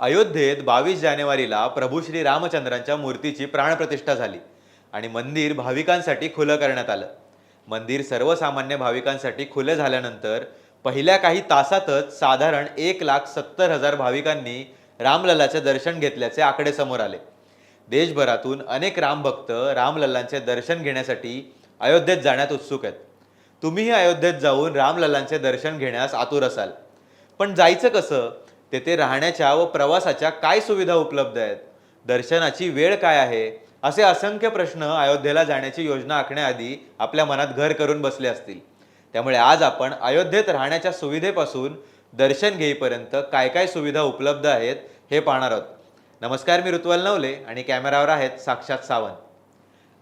अयोध्येत बावीस जानेवारीला प्रभू श्री रामचंद्रांच्या मूर्तीची प्राणप्रतिष्ठा झाली आणि मंदिर भाविकांसाठी खुलं करण्यात आलं. मंदिर सर्वसामान्य भाविकांसाठी खुलं झाल्यानंतर पहिल्या काही तासातच साधारण एक लाख सत्तर हजार भाविकांनी रामलल्लाचे दर्शन घेतल्याचे आकडे समोर आले. देशभरातून अनेक रामभक्त रामलल्लांचे दर्शन घेण्यासाठी अयोध्येत जाण्यात उत्सुक आहेत. तुम्हीही अयोध्येत जाऊन रामलल्लांचे दर्शन घेण्यास आतुर असाल. पण जायचं कसं? तेथे राहण्याच्या व प्रवासाच्या काय सुविधा उपलब्ध आहेत? दर्शनाची वेळ काय आहे? असे असंख्य प्रश्न अयोध्येला जाण्याची योजना आखण्याआधी आपल्या मनात घर करून बसले असतील. त्यामुळे आज आपण अयोध्येत राहण्याच्या सुविधेपासून दर्शन घेईपर्यंत काय काय सुविधा उपलब्ध आहेत हे पाहणार आहोत. नमस्कार मी ऋतुवल नवले आणि कॅमेरावर आहेत साक्षात सावंत.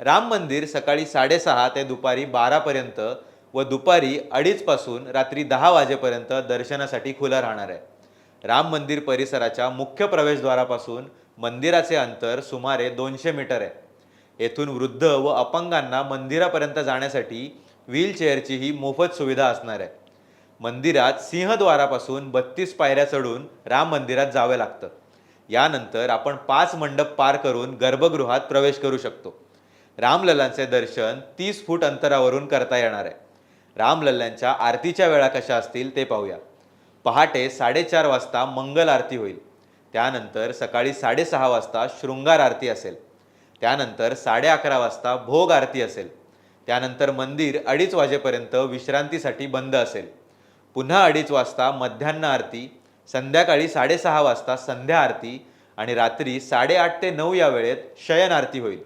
राम मंदिर सकाळी साडेसहा ते दुपारी बारापर्यंत व दुपारी अडीचपासून रात्री दहा वाजेपर्यंत दर्शनासाठी खुलं राहणार आहे. राम मंदिर परिसराच्या मुख्य प्रवेशद्वारापासून मंदिराचे अंतर सुमारे दोनशे मीटर आहे. येथून वृद्ध व अपंगांना मंदिरापर्यंत जाण्यासाठी व्हीलचेअरची ही मोफत सुविधा असणार आहे. मंदिरात सिंहद्वारापासून बत्तीस पायऱ्या चढून राम मंदिरात जावे लागतं. यानंतर आपण पाच मंडप पार करून गर्भगृहात प्रवेश करू शकतो. रामलल्लांचे दर्शन तीस फूट अंतरावरून करता येणार आहे. रामलल्ल्यांच्या आरतीच्या वेळा कशा असतील ते पाहूया. पहाटे साडेचार वाजता मंगल आरती होईल. त्यानंतर सकाळी साडेसहा वाजता शृंगार आरती असेल. त्यानंतर साडे अकरा वाजता भोग आरती असेल. त्यानंतर मंदिर अडीच वाजेपर्यंत विश्रांतीसाठी बंद असेल. पुन्हा अडीच वाजता मध्यान्ह आरती संध्याकाळी साडेसहा वाजता संध्या आरती आणि रात्री साडेआठ ते नऊ या वेळेत शयन आरती होईल.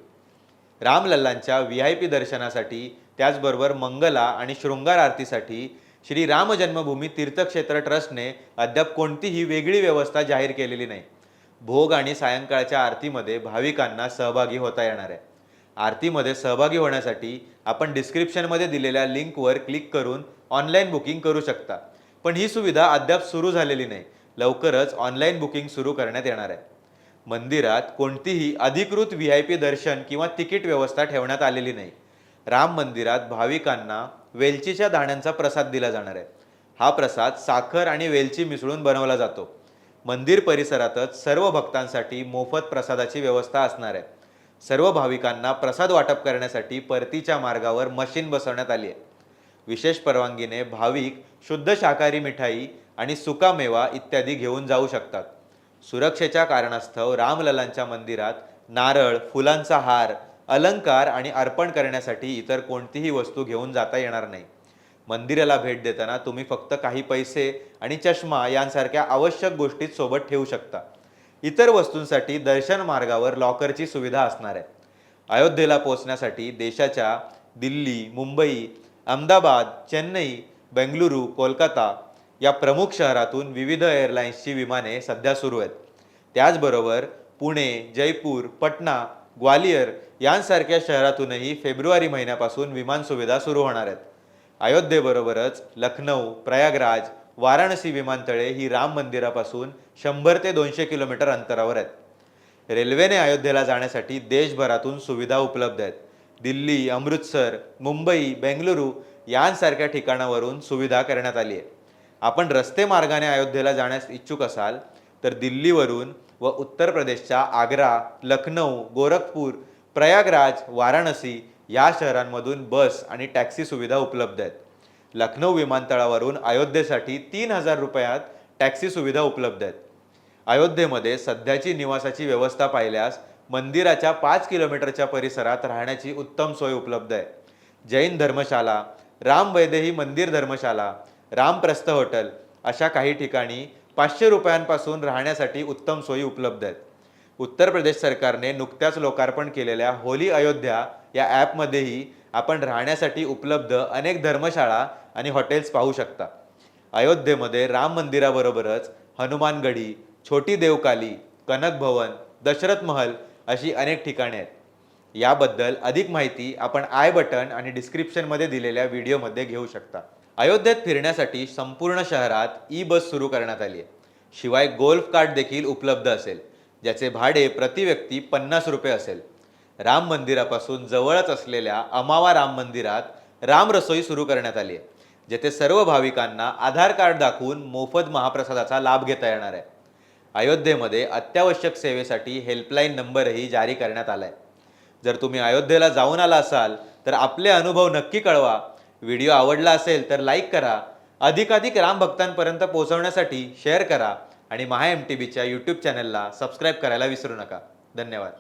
रामलल्लांच्या व्ही आय पी दर्शनासाठी त्याचबरोबर मंगला आणि शृंगार आरतीसाठी श्री राम जन्मभूमी तीर्थक्षेत्र ट्रस्टने अद्याप कोणतीही वेगळी व्यवस्था जाहीर केलेली नाही. भोग आणि सायंकाळच्या आरतीमध्ये भाविकांना सहभागी होता येणार आहे. आरतीमध्ये सहभागी होण्यासाठी आपण डिस्क्रिप्शनमध्ये दिलेल्या लिंकवर क्लिक करून ऑनलाईन बुकिंग करू शकता. पण ही सुविधा अद्याप सुरू झालेली नाही. लवकरच ऑनलाईन बुकिंग सुरू करण्यात येणार आहे. मंदिरात कोणतीही अधिकृत व्ही आय पी दर्शन किंवा तिकीट व्यवस्था ठेवण्यात आलेली नाही. राम मंदिरात भाविकांना वेलचीच्या दाण्यांचा प्रसाद दिला जाणार आहे. हा प्रसाद साखर आणि वेलची मिसळून बनवला जातो. मंदिर परिसरातच सर्व भक्तांसाठी मोफत प्रसादाची व्यवस्था असणार आहे. सर्व भाविकांना प्रसाद वाटप करण्यासाठी परतीच्या मार्गावर मशीन बसवण्यात आली आहे. विशेष परवानगीने भाविक शुद्ध शाकाहारी मिठाई आणि सुका मेवा इत्यादी घेऊन जाऊ शकतात. सुरक्षेच्या कारणास्तव रामललांच्या मंदिरात नारळ फुलांचा हार अलंकार आणि अर्पण करण्यासाठी इतर कोणतीही वस्तू घेऊन जाता येणार नाही. मंदिराला भेट देताना तुम्ही फक्त काही पैसे आणि चष्मा यांसारख्या आवश्यक गोष्टीत सोबत ठेवू शकता. इतर वस्तूंसाठी दर्शन मार्गावर लॉकरची सुविधा असणार आहे. अयोध्येला पोहोचण्यासाठी देशाच्या दिल्ली मुंबई अहमदाबाद चेन्नई बेंगलुरू कोलकाता या प्रमुख शहरातून विविध एअरलाईन्सची विमाने सध्या सुरू आहेत. त्याचबरोबर पुणे जयपूर पटना ग्वालियर यांसारख्या शहरातूनही फेब्रुवारी महिन्यापासून विमान सुविधा सुरू होणार आहेत. अयोध्येबरोबरच लखनौ प्रयागराज वाराणसी विमानतळे ही राम मंदिरापासून शंभर ते दोनशे किलोमीटर अंतरावर आहेत. रेल्वेने अयोध्येला जाण्यासाठी देशभरातून सुविधा उपलब्ध आहेत. दिल्ली अमृतसर मुंबई बेंगलुरू यांसारख्या ठिकाणावरून सुविधा करण्यात आली आहे. आपण रस्ते मार्गाने अयोध्येला जाण्यास इच्छुक असाल तर दिल्लीवरून व उत्तर प्रदेशच्या आग्रा लखनौ गोरखपूर प्रयागराज वाराणसी या शहरांमधून बस आणि टॅक्सी सुविधा उपलब्ध आहेत. लखनौ विमानतळावरून अयोध्येसाठी तीन हजार रुपयात टॅक्सी सुविधा उपलब्ध आहेत. अयोध्येमध्ये सध्याची निवासाची व्यवस्था पाहिल्यास मंदिराच्या पाच किलोमीटरच्या परिसरात राहण्याची उत्तम सोय उपलब्ध आहे. जैन धर्मशाला राम वैदेही मंदिर धर्मशाला रामप्रस्थ हॉटेल अशा काही ठिकाणी पाचशे रुपयांपासून राहण्यासाठी उत्तम सोयी उपलब्ध आहेत. उत्तर प्रदेश सरकारने नुकत्याच लोकार्पण केलेल्या होली अयोध्या या ॲपमध्येही आपण राहण्यासाठी उपलब्ध अनेक धर्मशाळा आणि हॉटेल्स पाहू शकता. अयोध्येमध्ये राम मंदिराबरोबरच हनुमानगढी छोटी देवकाली कनक भवन दशरथ महल अशी अनेक ठिकाणे आहेत. याबद्दल अधिक माहिती आपण आय बटन आणि डिस्क्रिप्शनमध्ये दिलेल्या व्हिडिओमध्ये घेऊ शकता. अयोध्येत फिरण्यासाठी संपूर्ण शहरात ई बस सुरू करण्यात आली आहे. शिवाय गोल्फ कार्ट देखील उपलब्ध असेल ज्याचे भाडे प्रति व्यक्ती पन्नास रुपये असेल. राम मंदिरापासून जवळच असलेल्या अमावा राम मंदिरात राम रसोई सुरू करण्यात आली आहे जेथे सर्व भाविकांना आधार कार्ड दाखवून मोफत महाप्रसादाचा लाभ घेता येणार आहे. अयोध्येमध्ये अत्यावश्यक सेवेसाठी हेल्पलाईन नंबरही जारी करण्यात आला आहे जर तुम्ही अयोध्येला जाऊन आला असाल तर आपले अनुभव नक्की कळवा व्हिडिओ आवडला असेल तर लाईक करा. अधिकाधिक रामभक्तांपर्यंत पोहोचवण्यासाठी शेअर करा. आणि महा एम टी बीच्या यूट्यूब चॅनलला सबस्क्राईब करायला विसरू नका. धन्यवाद.